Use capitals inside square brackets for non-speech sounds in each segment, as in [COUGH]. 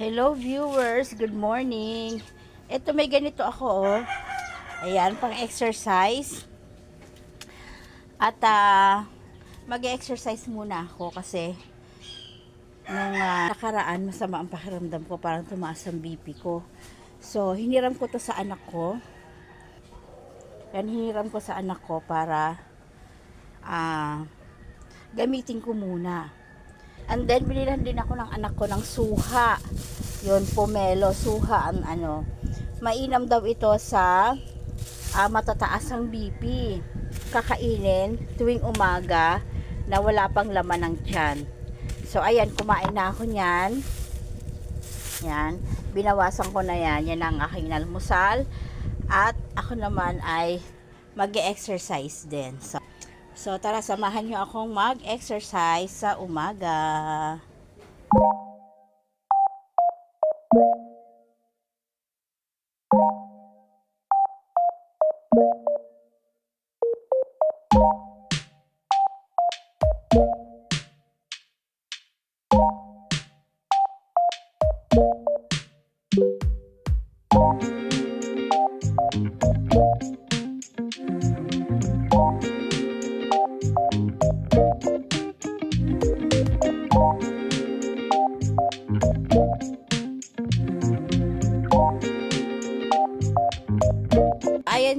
Hello viewers, good morning. Ito may ganito ako oh. Ayan, pang exercise. At ah, mag-exercise muna ako kasi nung ah, nakaraan masama ang pakiramdam ko, parang tumaas ang BP ko. So, hiniram ko to sa anak ko. Yan, hiniram ko sa anak ko para ah, gamitin ko muna. And then, binilhan din ako ng anak ko ng suha. Yun, pomelo, suha ang ano. Mainam daw ito sa ah, matataas ang BP. Kakainin tuwing umaga na wala pang laman ng tiyan. So, ayan, kumain na ako niyan. Yan. Binawasan ko na yan. Yan ang aking almusal. At ako naman ay mag exercise din. So, so, tara, samahan nyo akong mag-exercise sa umaga.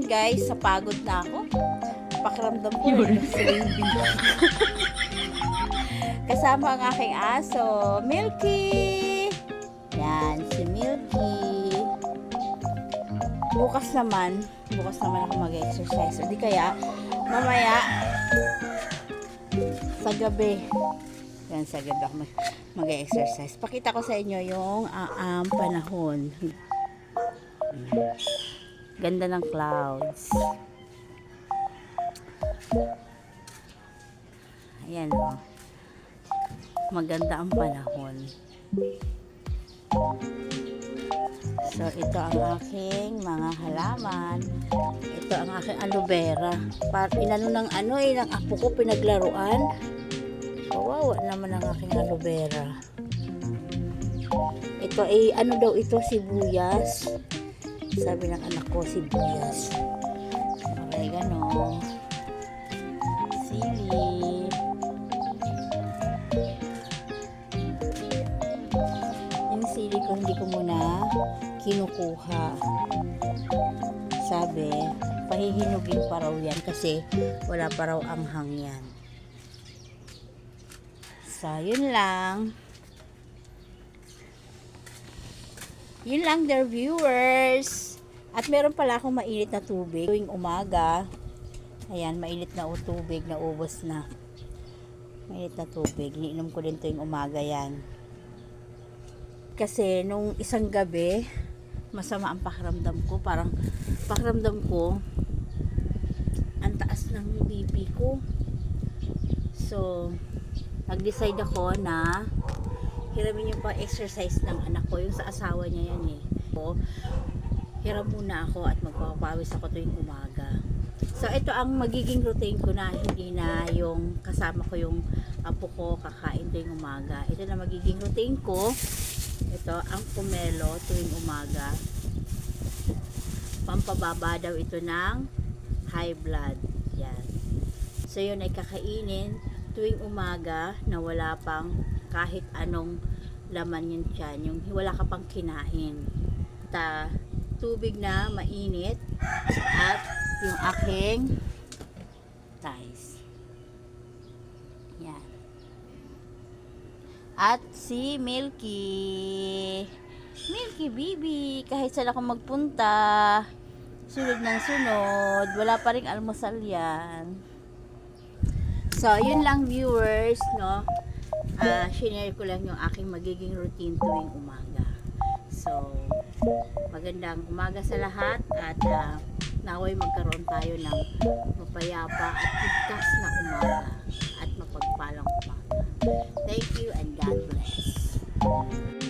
Ayan guys, sa pagod na ako. Pakiramdam ko na. [LAUGHS] Kasama ang aking aso, Milky. Yan, si Milky. Bukas naman, bukas naman ako mag-exercise. O di kaya, mamaya, sa gabi. Yan, sa gabi ako mag- mag-exercise. Pakita ko sa inyo yung ah, um, panahon. Ganda ng clouds. Ayan o. Maganda ang panahon. So, ito ang aking mga halaman. Ito ang aking aloe vera. Par inano ng ano eh, ng apo ko pinaglaruan. Kawawa naman ang aking aloe vera. Ito ay ano daw ito sibuyas. Sabi ng anak ko, sibuyas. Oregano. Sili. Yung sili ko, hindi ko muna kinukuha. Sabi, pahihinugin pa raw yan kasi wala pa raw anghang yan. So, yun lang. Yun lang their viewers. At meron pala akong mainit na tubig tuwing umaga. Ayan, mainit na tubig na ubos na. Mainit na tubig. Iniinom ko din tuwing umaga yan. Kasi nung isang gabi, masama ang pakiramdam ko. Parang pakiramdam ko, ang taas ng BP ko. So, nag-decide ako na hiramin yung pa-exercise ng anak ko. Yung sa asawa niya yan eh. So, hiram muna ako at magpapawis ako tuwing umaga. So, ito ang magiging routine ko na hindi na yung kasama ko yung apo ko kakain tuwing umaga. Ito na magiging routine ko. Ito ang pomelo tuwing umaga. Pampababa daw ito ng high blood. Yan. So, yun ay kakainin tuwing umaga na wala pang kahit anong laman yung tiyan. Yung wala ka pang kinain. Ta, tubig na mainit at yung aking rice. Yan. At si Milky. Milky Bibi. Kahit saan ako magpunta, sunod ng sunod. Wala pa rin almusal yan. So, yun lang viewers, no? Ah, shinare ko lang yung aking magiging routine tuwing umaga. So, magandang umaga sa lahat at ah, naway magkaroon tayo ng mapayapa at ligtas na umaga at mapagpalang umaga. Thank you and God bless.